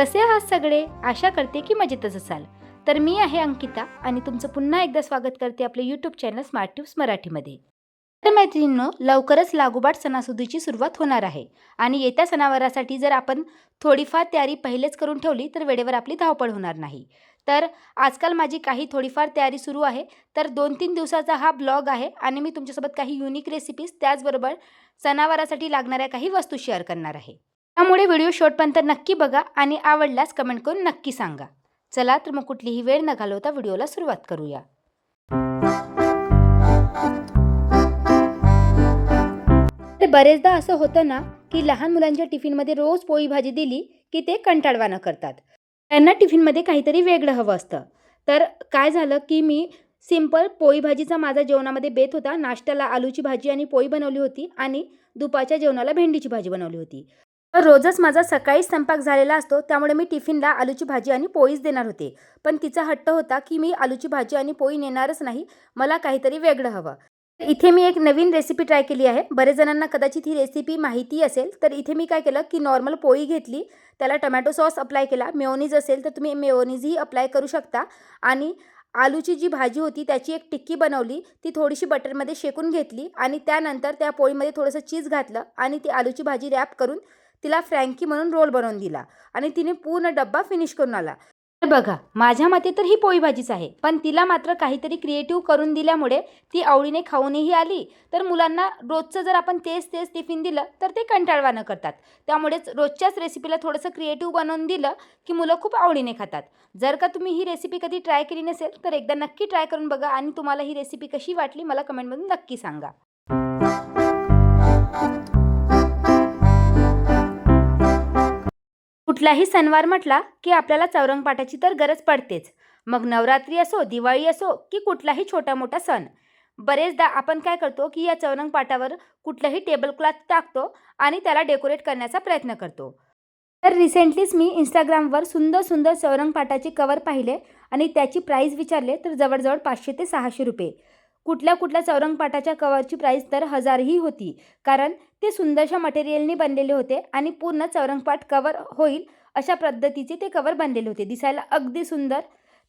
कसे आहात सगळे? आशा करते की मजेतच असाल. तर मी आहे अंकिता आणि तुमचं पुन्हा एकदा स्वागत करते आपले यूट्यूब चॅनल स्मार्ट टिप्स मराठीमध्ये. तर मैत्रिणींनो लवकरच लागोबाट सणासुदीची सुरुवात होणार आहे. आणि येत्या सणावारासाठी जर आपण थोडीफार तयारी पहिलेच करून ठेवली तर वेळेवर आपली धावपळ होणार नाही. तर आजकाल माझी काही थोडीफार तयारी सुरू आहे. तर दोन तीन दिवसाचा हा ब्लॉग आहे आणि मी तुमच्यासोबत काही युनिक रेसिपीज त्याचबरोबर सणावारासाठी लागणाऱ्या काही वस्तू शेअर करणार आहे. त्यामुळे व्हिडिओ शॉर्टपर्यंत नक्की बघा आणि आवडल्यास कमेंट करून नक्की सांगा. चला तर मग कुठलीही वेळ न घालवता व्हिडिओला सुरुवात करूया. तर बरेचदा असं होतं ना की लहान मुलांच्या टिफिनमध्ये रोज पोळी भाजी दिली की ते कंटाळवानं करतात. त्यांना टिफिनमध्ये काहीतरी वेगळं हवं असतं. तर काय झालं की मी सिंपल पोळी भाजीचा माझा जेवणामध्ये बेत होता. नाश्त्याला आलूची भाजी आणि पोळी बनवली होती आणि दुपारच्या जेवणाला भेंडीची भाजी बनवली होती. रोजच माझा सकाळी स्वयंपाक झालेला असतो त्यामुळे मी टिफिनला आलूची भाजी आणि पोळीच देणार होते. पण तिचा हट्ट होता की मी आलूची भाजी आणि पोळी नेणारच नाही मला काहीतरी वेगळं हवं. इथे मी एक नवीन रेसिपी ट्राय केली आहे. बरेच जणांना कदाचित ही रेसिपी माहिती असेल तर इथे मी काय केलं की नॉर्मल पोळी घेतली त्याला टमॅटो सॉस अप्लाय केला. मेओनीज असेल तर तुम्ही मेओनीजही अप्लाय करू शकता. आणि आलूची जी भाजी होती त्याची एक टिक्की बनवली ती थोडीशी बटरमध्ये शेकून घेतली आणि त्यानंतर त्या पोळीमध्ये थोडंसं चीज घातलं आणि ती आलूची भाजी रॅप करून तिला फ्रँकी म्हणून रोल बनवून दिला आणि तिने पूर्ण डब्बा फिनिश करून आला. तर बघा माझ्या मते तर ही पोळी भाजीच आहे पण तिला मात्र काहीतरी क्रिएटिव्ह करून दिल्यामुळे ती आवडीने खाऊनही आली. तर मुलांना रोजचं जर आपण तेच तेच टिफिन दिलं तर ते कंटाळवानं करतात. त्यामुळेच रोजच्याच रेसिपीला थोडंसं क्रिएटिव्ह बनवून दिलं की मुलं खूप आवडीने खातात. जर का तुम्ही ही रेसिपी कधी ट्राय केली नसेल तर एकदा नक्की ट्राय करून बघा आणि तुम्हाला ही रेसिपी कशी वाटली मला कमेंटमधून नक्की सांगा. कुठलाही सणवार म्हटला की आपल्याला चौरंगपाटाची तर गरज पडतेच. मग नवरात्री असो दिवाळी असो की कुठलाही छोटा मोठा सण. बरेचदा आपण काय करतो की या चौरंगपाटावर कुठलंही टेबल क्लॉथ टाकतो आणि त्याला डेकोरेट करण्याचा प्रयत्न करतो. तर रिसेंटलीच मी इंस्टाग्रामवर सुंदर सुंदर चौरंगपाटाचे कवर पाहिले आणि त्याची प्राईस विचारले तर जवळजवळ पाचशे ते सहाशे रुपये. कुठल्या कुठल्या चौरंगपाटाच्या कवरची प्राईस तर हजारही होती. कारण ते सुंदरशा मटेरियलने बनलेले होते आणि पूर्ण चौरंगपाट कवर होईल अशा पद्धतीचे ते कवर बनलेले होते. दिसायला अगदी सुंदर.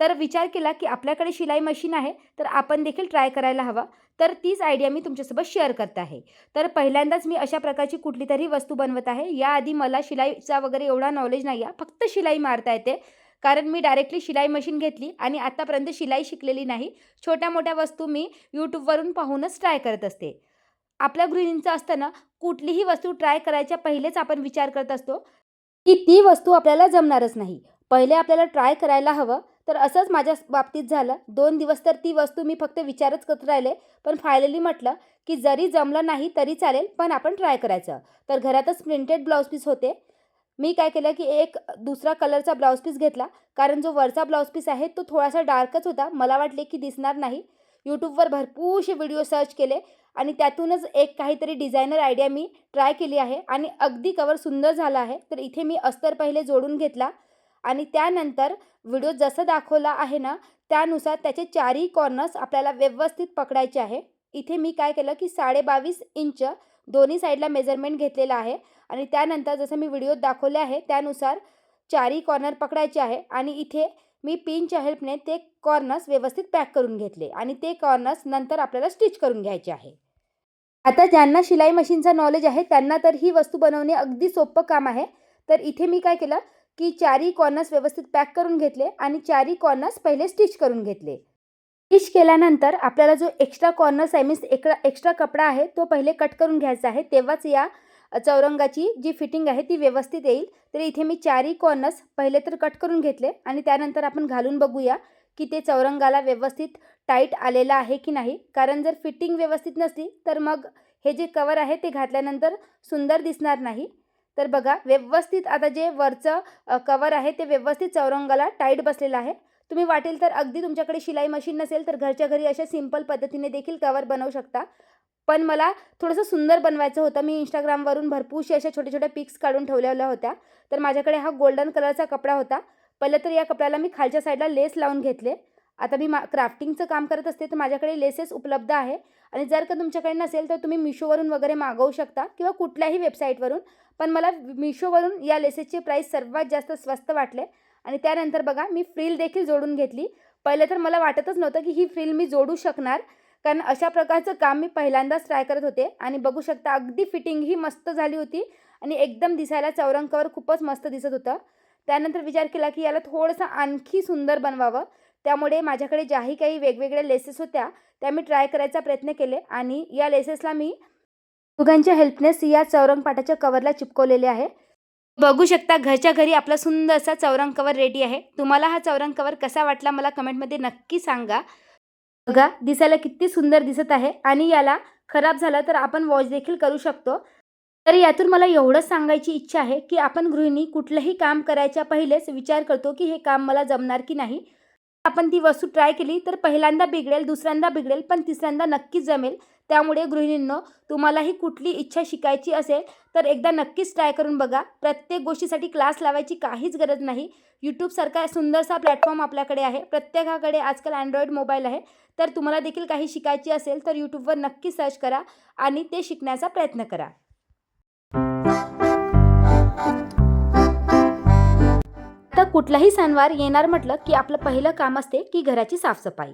तर विचार केला की आपल्याकडे शिलाई मशीन आहे तर आपण देखील ट्राय करायला हवा. तर तीच आयडिया मी तुमच्यासोबत शेअर करत आहे. तर पहिल्यांदाच मी अशा प्रकारची कुठली तरी वस्तू बनवत आहे. याआधी मला शिलाईचा वगैरे एवढा नॉलेज नाही आहे फक्त शिलाई मारता येते. कारण मी डायरेक्टली शिलाई मशीन घेतली आणि आत्तापर्यंत शिलाई शिकलेली नाही. छोट्या मोठ्या वस्तू मी यूट्यूबवरून पाहूनच ट्राय करत असते. आपल्या गृहिणींचं असतं ना कुठलीही वस्तू ट्राय करायच्या पहिलेच आपण विचार करत असतो की ती वस्तू आपल्याला जमणारच नाही. पहिले आपल्याला ट्राय करायला हवं. तर असंच माझ्या बाबतीत झालं. दोन दिवस तर ती वस्तू मी फक्त विचारच करत राहिले. पण फायनली म्हटलं की जरी जमलं नाही तरी चालेल पण आपण ट्राय करायचं. तर घरातच प्रिंटेड ब्लाऊज पीस होते. मी काय केलं की एक दुसरा कलरचा ब्लाऊज पीस घेतला. कारण जो वरचा ब्लाऊज पीस आहे तो थोडासा डार्कच होता. मला वाटले की दिसणार नाही. यूट्यूबवर भरपूरसे व्हिडिओ सर्च केले आणि त्यातूनच एक काहीतरी डिझायनर आयडिया मी ट्राय केली आहे आणि अगदी कवर सुंदर झाला आहे. तर इथे मी अस्तर पहिले जोडून घेतला आणि त्यानंतर व्हिडिओ जसं दाखवला आहे ना त्यानुसार त्याचे चारही कॉर्नर्स आपल्याला व्यवस्थित पकडायचे आहे. इथे मी काय केलं की साडे बावीस इंच दोन्ही साईडला मेजरमेंट घेतलेला आहे. आणि त्यानंतर जसं मी व्हिडिओत दाखवले आहे त्यानुसार चारही कॉर्नर पकडायचे आहे. आणि इथे मी पिनच्या हेल्पने ते कॉर्नर्स व्यवस्थित पॅक करून घेतले. आणि ते कॉर्नर्स नंतर आपल्याला स्टिच करून घ्यायचे आहे. आता ज्यांना शिलाई मशीनचा नॉलेज आहे त्यांना तर ही वस्तू बनवणे अगदी सोपं काम आहे. तर इथे मी काय केलं की चारही कॉर्नर्स व्यवस्थित पॅक करून घेतले आणि चारही कॉर्नर्स पहिले स्टिच करून घेतले. स्टिच केल्यानंतर आपल्याला जो एक्स्ट्रा कॉर्नर्स आहे मीन्स एक एक्स्ट्रा कपडा आहे तो पहिले कट करून घ्यायचा आहे. तेव्हाच या चौरंगाची जी फिटिंग आहे ती व्यवस्थित येईल. तर इथे मी चारही कॉर्नर्स पहिले तर कट करून घेतले आणि त्यानंतर आपण घालून बघूया की ते चौरंगाला व्यवस्थित टाईट आलेलं आहे की नाही. कारण जर फिटिंग व्यवस्थित नसली तर मग हे जे कवर आहे ते घातल्यानंतर सुंदर दिसणार नाही. तर बघा व्यवस्थित आता जे वरचं कवर आहे ते व्यवस्थित चौरंगाला टाईट बसलेलं आहे. तुम्ही वाटेल तर अगदी तुमच्याकडे शिलाई मशीन नसेल तर घरच्या घरी अशा सिंपल पद्धतीने देखील कवर बनवू शकता. पण मला थोडंसं सुंदर बनवायचं होतं. मी इंस्टाग्रामवरून भरपूरशी अशा छोट्या छोट्या पिक्स काढून ठेवलेल्या होत्या. तर माझ्याकडे हा गोल्डन कलरचा कपडा होता. पहिलं तर या कपड्याला मी खालच्या साईडला लेस लावून घेतले. आता मी मा क्राफ्टिंगचं काम करत असते तर माझ्याकडे लेसेस उपलब्ध आहे. आणि जर का तुमच्याकडे नसेल तर तुम्ही मिशोवरून वगैरे मागवू शकता किंवा कुठल्याही वेबसाईटवरून पण मला मिशोवरून या लेसेसचे प्राईस सर्वात जास्त स्वस्त वाटले. आणि त्यानंतर बघा मी फ्रील देखील जोडून घेतली. पहिले तर मला वाटतच नव्हतं की ही फ्रील मी जोडू शकणार कारण अशा प्रकारचं काम मी पहिल्यांदाच ट्राय करत होते. आणि बघू शकता अगदी फिटिंगही मस्त झाली होती आणि एकदम दिसायला चौरंकावर कवर खूपच मस्त दिसत होतं. त्यानंतर विचार केला की याला थोडंसं आणखी सुंदर बनवावं. त्यामुळे माझ्याकडे ज्याही काही वेगवेगळ्या लेसेस होत्या त्या मी ट्राय करायचा प्रयत्न केले आणि या लेसेसला मी दोघांच्या हेल्पनेस या चौरंग पाटाच्या कवरला चिपकवलेले आहे. बघू शकता घरच्या घरी आपला सुंदर असा चौरंग कवर रेडी आहे. तुम्हाला हा चौरंग कवर कसा वाटला मला कमेंटमध्ये नक्की सांगा. बघा दिसायला किती सुंदर दिसत आहे आणि याला खराब झाला तर आपण वॉश देखील करू शकतो. तर यातून मला एवढंच सांगायची इच्छा आहे की आपण गृहिणी कुठलंही काम करायच्या पहिलेच विचार करतो की हे काम मला जमणार की नाही. आपण ती वस्तू ट्राय केली तर पहिल्यांदा बिघडेल दुसऱ्यांदा बिघडेल पण तिसऱ्यांदा नक्कीच जमेल. त्यामुळे गृहिणींनो तुम्हालाही कुठली इच्छा शिकायची असेल तर एकदा नक्कीच ट्राय करून बघा. प्रत्येक गोष्टीसाठी क्लास लावायची काहीच गरज नाही. यूट्यूबसारखा सुंदरसा प्लॅटफॉर्म आपल्याकडे आहे. प्रत्येकाकडे आजकाल अँड्रॉइड मोबाईल आहे. तर तुम्हाला देखील काही शिकायची असेल तर यूट्यूबवर नक्की सर्च करा आणि ते शिकण्याचा प्रयत्न करा. आता कुठलाही सणवार येणार म्हटलं की आपलं पहिलं काम असते की घराची साफसफाई.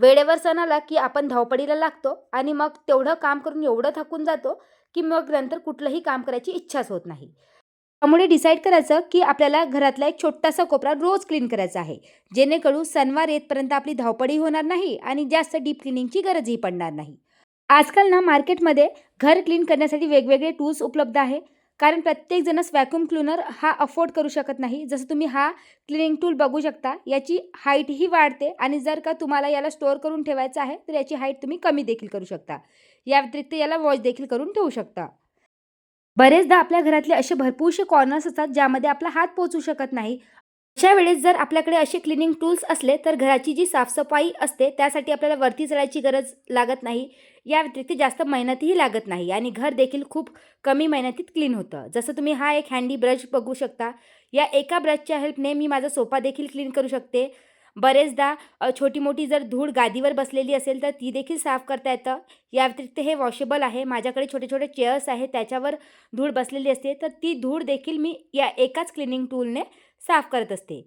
वेळेवर सण आला की आपण धावपडीला लागतो आणि मग तेवढं काम करून एवढं थकून जातो की मग नंतर कुठलंही काम करायची इच्छाच होत नाही. त्यामुळे डिसाईड करायचं की आपल्याला घरातला एक छोटासा कोपरा रोज क्लीन करायचा आहे. जेणेकरून सणवार येतपर्यंत आपली धावपडी होणार नाही आणि जास्त डीप क्लिनिंगची गरजही पडणार नाही. आजकाल ना मार्केटमध्ये घर क्लीन करण्यासाठी वेगवेगळे टूल्स उपलब्ध आहे. कारण प्रत्येकजणच व्हॅक्यूम क्लिनर हा अफोर्ड करू शकत नाही. जसं तुम्ही हा क्लिनिंग टूल बघू शकता याची हाईटही वाढते आणि जर का तुम्हाला याला स्टोअर करून ठेवायचं आहे तर याची हाईट तुम्ही कमी देखील करू शकता. या व्यतिरिक्त याला वॉश देखील करून ठेवू शकता. बरेचदा आपल्या घरातले असे भरपूरसे कॉर्नर्स असतात ज्यामध्ये आपला हात पोचू शकत नाही. अशा वेळेस जर आपल्याकडे असे क्लिनिंग टूल्स असले तर घराची जी साफसफाई असते त्यासाठी आपल्याला वरती चढायची गरज लागत नाही. या व्यतिरिक्त जास्त मेहनतही लागत नाही आणि घर देखील खूप कमी मेहनतीत क्लीन होतं. जसं तुम्ही हा एक हँडी ब्रश बघू शकता. या एका ब्रशच्या हेल्पने मी माझा सोफा देखील क्लीन करू शकते. बरेचदा छोटी मोठी जर धूळ गादीवर बसलेली असेल तर ती देखील साफ करता येतं. या व्यतिरिक्त हे वॉशेबल आहे. माझ्याकडे छोटे छोटे चेअर्स आहे त्याच्यावर धूळ बसलेली असते. तर ती धूळ देखील मी या एकाच क्लिनिंग टूलने साफ करत असते.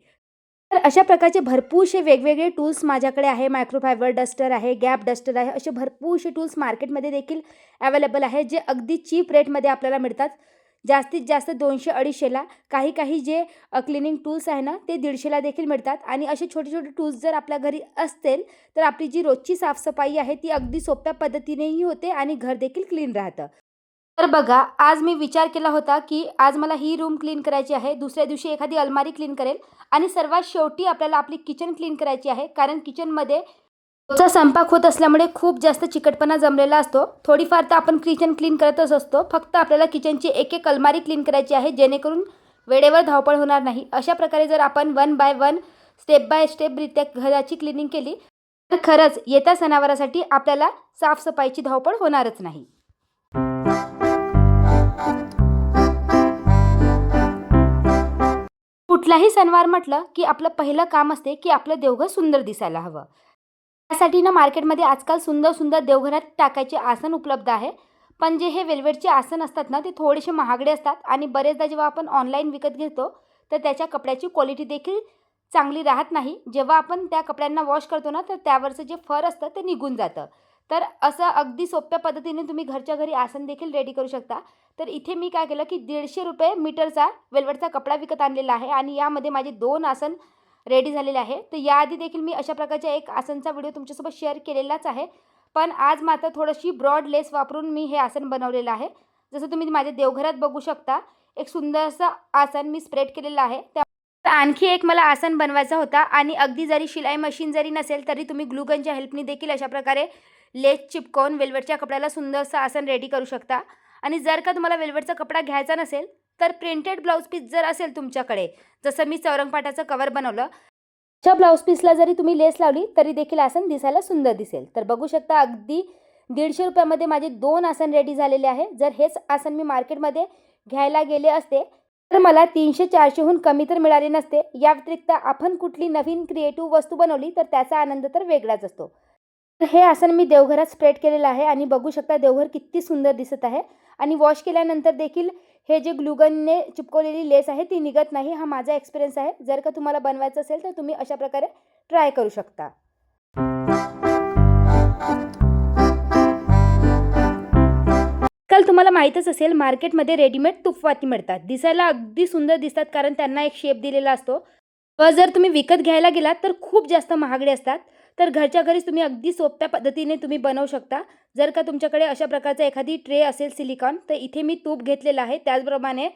तर अशा प्रकारचे भरपूरसे वेगवेगळे टूल्स माझ्याकडे आहे. मायक्रोफायबर डस्टर आहे गॅप डस्टर आहे. असे भरपूरसे टूल्स मार्केटमध्ये देखील अवेलेबल आहे जे अगदी चीप रेटमध्ये आपल्याला मिळतात. जास्तीत जास्त दोनशे अडीचशेला काही काही जे क्लिनिंग टूल्स आहे ना ते दीडशेला देखील मिळतात. आणि असे छोटे छोटे टूल्स जर आपल्या घरी असतील तर आपली जी रोजची साफसफाई आहे ती अगदी सोप्या पद्धतीनेही होते आणि घर देखील क्लीन राहतं. तर बघा आज मी विचार केला होता की आज मला ही रूम क्लीन करायची आहे दुसऱ्या दिवशी एखादी अलमारी क्लीन करेल आणि सर्वात शेवटी आपल्याला आपली किचन क्लीन करायची आहे कारण किचनमध्ये रोजचा स्वयंपाक होत असल्यामुळे खूप जास्त चिकटपणा जमलेला असतो. थोडीफार तर आपण किचन क्लीन करतच असतो फक्त आपल्याला किचनची एक एक अलमारी क्लीन करायची आहे जेणेकरून वेळेवर धावपळ होणार नाही. अशा प्रकारे जर आपण one by one step by स्टेपरित्या घराची क्लिनिंग केली तर खरंच येत्या सणावारासाठी आपल्याला साफसफाईची धावपळ होणारच नाही. कुठलाही सणवार म्हटलं की आपलं पहिलं काम असते की आपलं देवघर सुंदर दिसायला हवं. त्यासाठी ना मार्केटमध्ये आजकाल सुंदर सुंदर देवघरात टाकायचे आसन उपलब्ध आहे. पण जे हे वेल्वेटचे आसन असतात ना ते थोडेसे महागडे असतात आणि बरेचदा जेव्हा आपण ऑनलाईन विकत घेतो तर त्याच्या कपड्याची क्वालिटी देखील चांगली राहत नाही. जेव्हा आपण त्या कपड्यांना वॉश करतो ना तर त्यावरचं जे फर असतं ते निघून जातं. तर असं अगदी सोप्या पद्धतीने तुम्ही घरच्या घरी आसन देखील रेडी करू शकता. तर इथे मी काय केलं की दीडशे रुपये मीटरचा वेलवेटचा कपडा विकत आणलेला आहे आणि यामध्ये माझे दोन आसन रेडी झालेले आहे. तर याआधी देखील मी अशा प्रकारच्या एक आसनचा व्हिडिओ तुमच्यासोबत शेअर केलेलाच आहे. पण आज मात्र थोडीशी ब्रॉड लेस वापरून मी हे आसन बनवलेलं आहे. जसं तुम्ही माझ्या देवघरात बघू शकता एक सुंदरसं आसन मी स्प्रेड केलेलं आहे. त्या तर आणखी एक मला आसन बनवायचा होता आणि अगदी जरी शिलाई मशीन जरी नसेल तरी तुम्ही ग्लुगनच्या हेल्पनी देखील अशा प्रकारे लेस चिपकवून वेल्वेटच्या कपड्याला सुंदरसं आसन रेडी करू शकता. आणि जर का तुम्हाला वेल्वेटचा कपडा घ्यायचा नसेल तर प्रिंटेड ब्लाऊज पीस जर असेल तुमच्याकडे जसं मी चौरंगपाटाचं कवर बनवलं च्या ब्लाऊज पीसला जरी तुम्ही लेस लावली तरी देखील आसन दिसायला सुंदर दिसेल. तर बघू शकता अगदी दीडशे रुपयामध्ये माझे दोन आसन रेडी झालेले आहे. जर हेच आसन मी मार्केटमध्ये घ्यायला गेले असते तर मला तीनशे चारशेहून कमी तर मिळाले नसते. या व्यतिरिक्त आपण कुठली नवीन क्रिएटिव्ह वस्तू बनवली तर त्याचा आनंद तर वेगळाच असतो. तर हे आसन मी देवघरात स्प्रेड केलेलं आहे आणि बघू शकता देवघर किती सुंदर दिसत आहे. आणि वॉश केल्यानंतर देखील हे जे ग्लुगनने चिपकवलेली लेस आहे ती निघत नाही. हा माझा एक्सपिरियन्स आहे. जर का तुम्हाला बनवायचं असेल तर तुम्ही अशा प्रकारे ट्राय करू शकता. काल तुम्हाला माहीतच असेल मार्केटमध्ये रेडीमेड तुपवाती मिळतात. दिसायला अगदी सुंदर दिसतात कारण त्यांना एक शेप दिलेला असतो. व जर तुम्ही विकत घ्यायला गेलात तर खूप जास्त महागडे असतात. तर घरच्या घरीच तुम्ही अगदी सोप्या पद्धतीने तुम्ही बनवू शकता. जर का तुमच्याकडे अशा प्रकारचा एखादी ट्रे असेल सिलिकॉन तर इथे मी तूप घेतलेलं आहे. त्याचप्रमाणे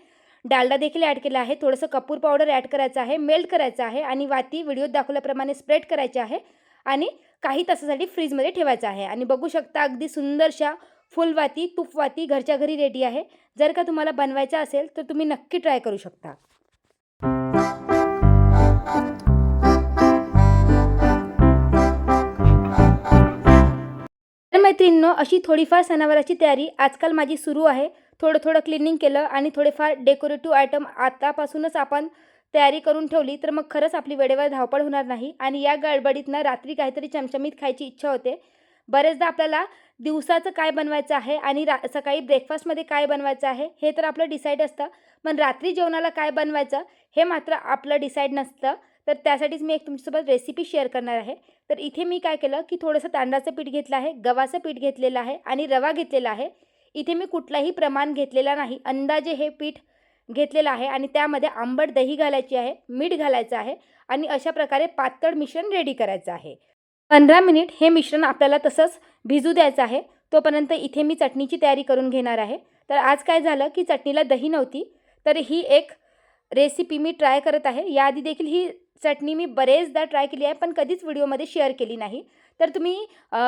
डालडा देखील ॲड केला आहे. थोडंसं कपूर पावडर ॲड करायचं आहे मेल्ट करायचं आहे आणि वाती व्हिडिओत दाखवल्याप्रमाणे स्प्रेड करायची आहे आणि काही तासासाठी फ्रीजमध्ये ठेवायचं आहे. आणि बघू शकता अगदी सुंदरशा फुलवाती तुपवाती घरच्या घरी रेडी आहे. जर का तुम्हाला बनवायचं असेल तर तुम्ही नक्की ट्राय करू शकता. मैत्रिणींनो अशी थोडीफार सणावाराची तयारी आजकाल माझी सुरू आहे. थोडं थोडं क्लिनिंग केलं आणि थोडेफार डेकोरेटिव्ह आयटम आतापासूनच आपण तयारी करून ठेवली तर मग खरंच आपली वेळेवर धावपळ होणार नाही आणि या गडबडीतनं रात्री काहीतरी चमचमीत खायची इच्छा होते. बरेचदा आपल्याला दिवसाचं काय बनवायचं आहे आणि रा सकाळी ब्रेकफास्टमध्ये काय बनवायचं आहे हे तर आपलं डिसाईड असतं. पण रात्री जेवणाला काय बनवायचं हे मात्र आपलं डिसाईड नसतं. तर त्यासाठीच मी एक तुमच्यासोबत रेसिपी शेअर करणार आहे. तर इथे मी काय केलं की थोडंसं तांदळाचं पीठ घेतलं आहे गव्हाचं पीठ घेतलेलं आहे आणि रवा घेतलेला आहे. इथे मी कुठलाही प्रमाण घेतलेला नाही. अंदाजे हे पीठ घेतलेलं आहे आणि त्यामध्ये आंबट दही घालायची आहे मीठ घालायचं आहे आणि अशा प्रकारे पातळ मिश्रण रेडी करायचं आहे. पंधरा मिनिट हे मिश्रण आपल्याला तसंच भिजू द्यायचं आहे. तोपर्यंत इथे मी चटणीची तयारी करून घेणार आहे. तर आज काय झालं की चटणीला दही नव्हती तर ही एक रेसिपी मी ट्राय करत आहे. याआधी देखील ही चटणी मी बरेचदा ट्राय केली आहे पण कधीच व्हिडिओमध्ये शेअर केली नाही. तर तुम्ही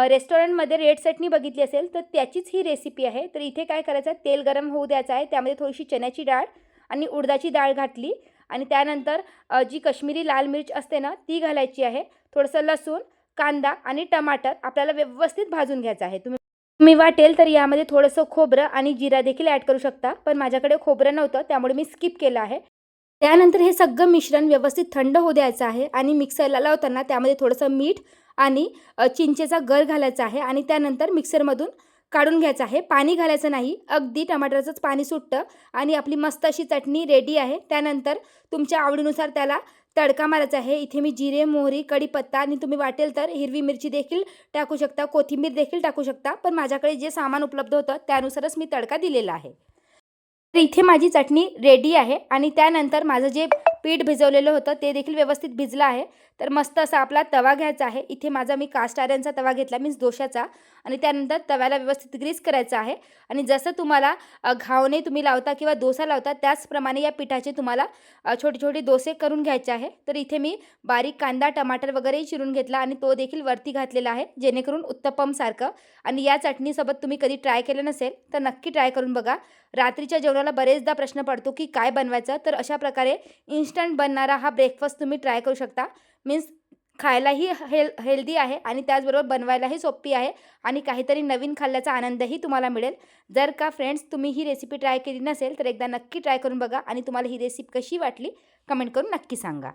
रेस्टॉरंटमध्ये रेड चटणी बघितली असेल तर त्याचीच ही रेसिपी आहे. तर इथे काय करायचं आहे तेल गरम होऊ द्यायचं आहे. त्यामध्ये थोडीशी चण्याची डाळ आणि उडदाची डाळ घातली आणि त्यानंतर जी कश्मीरी लाल मिर्च असते ना ती घालायची आहे. थोडंसं लसूण कांदा आणि टमाटर आपल्याला व्यवस्थित भाजून घ्यायचं आहे. तुम्ही तुम्ही वाटेल तर यामध्ये थोडंसं खोबरं आणि जिरा देखील ॲड करू शकता पण माझ्याकडे खोबरं नव्हतं त्यामुळे मी स्किप केलं आहे. त्यानंतर हे सगळं मिश्रण व्यवस्थित थंड होऊ द्यायचं आहे आणि मिक्सरला लावताना त्यामध्ये थोडंसं मीठ आणि चिंचेचा गर घालायचा आहे आणि त्यानंतर मिक्सरमधून काढून घ्यायचं आहे. पाणी घालायचं नाही. अगदी टमाटरचंच पाणी सुटतं आणि आपली मस्त अशी चटणी रेडी आहे. त्यानंतर तुमच्या आवडीनुसार त्याला तडका मारायचा आहे. इथे मी जिरे मोहरी कढीपत्ता आणि तुम्ही वाटेल तर हिरवी मिरची देखील टाकू शकता. कोथिंबीर देखील टाकू शकता. पण माझ्याकडे जे सामान उपलब्ध होतं त्यानुसारच मी तडका दिलेला आहे. तर इथे माझी चटणी रेडी आहे आणि त्यानंतर माझं जे पीठ भिजवलेलं होतं ते देखील व्यवस्थित भिजलं आहे. तर मस्त असा आपला तवा घ्यायचा आहे. इथे माझा मी कास्ट आयरनचा तवा घेतला मीन्स दोशाचा आणि त्यानंतर तव्याला व्यवस्थित ग्रीस करायचं आहे. आणि जसं तुम्हाला घावणे तुम्ही लावता किंवा डोसा लावता त्याचप्रमाणे या पिठाचे तुम्हाला छोटे छोटे डोसे करून घ्यायचे आहे. तर इथे मी बारीक कांदा टमाटर वगैरेही चिरून घेतला आणि तो देखील वरती घातलेला आहे जेणेकरून उत्तप्पमसारखं आणि या चटणीसोबत तुम्ही कधी ट्राय केलं नसेल तर नक्की ट्राय करून बघा. रात्रीच्या जेवणाला बरेचदा प्रश्न पडतो की काय बनवायचं? तर अशा प्रकारे इन्स्टंट बनणारा हा ब्रेकफास्ट तुम्ही ट्राय करू शकता. मीन्स खायलाही हेल हेल्दी आहे आणि त्याचबरोबर बनवायलाही सोपी आहे आणि काहीतरी नवीन खाल्ल्याचा आनंदही तुम्हाला मिळेल. जर का फ्रेंड्स तुम्ही ही रेसिपी ट्राय केली नसेल तर एकदा नक्की ट्राय करून बघा आणि तुम्हाला ही रेसिपी कशी वाटली कमेंट करून नक्की सांगा.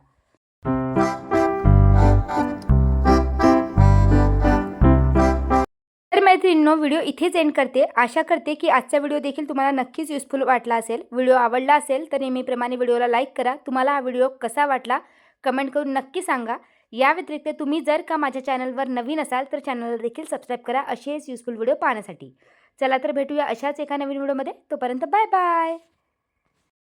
तर मैत्रिणींनो व्हिडिओ इथेच एंड करते. आशा करते की आजचा व्हिडिओ देखील तुम्हाला नक्कीच युजफुल वाटला असेल. व्हिडिओ आवडला असेल तर नेहमीप्रमाणे व्हिडिओला लाईक करा. तुम्हाला हा व्हिडिओ कसा वाटला कमेंट करून नक्की सांगा. या व्यतिरिक्त तुम्ही जर का माझ्या चॅनलवर नवीन असाल तर चॅनलला देखील सबस्क्राईब करा. असेच युजफुल व्हिडिओ पाहण्यासाठी. चला तर भेटूया अशाच एका नवीन व्हिडिओमध्ये तोपर्यंत बाय बाय.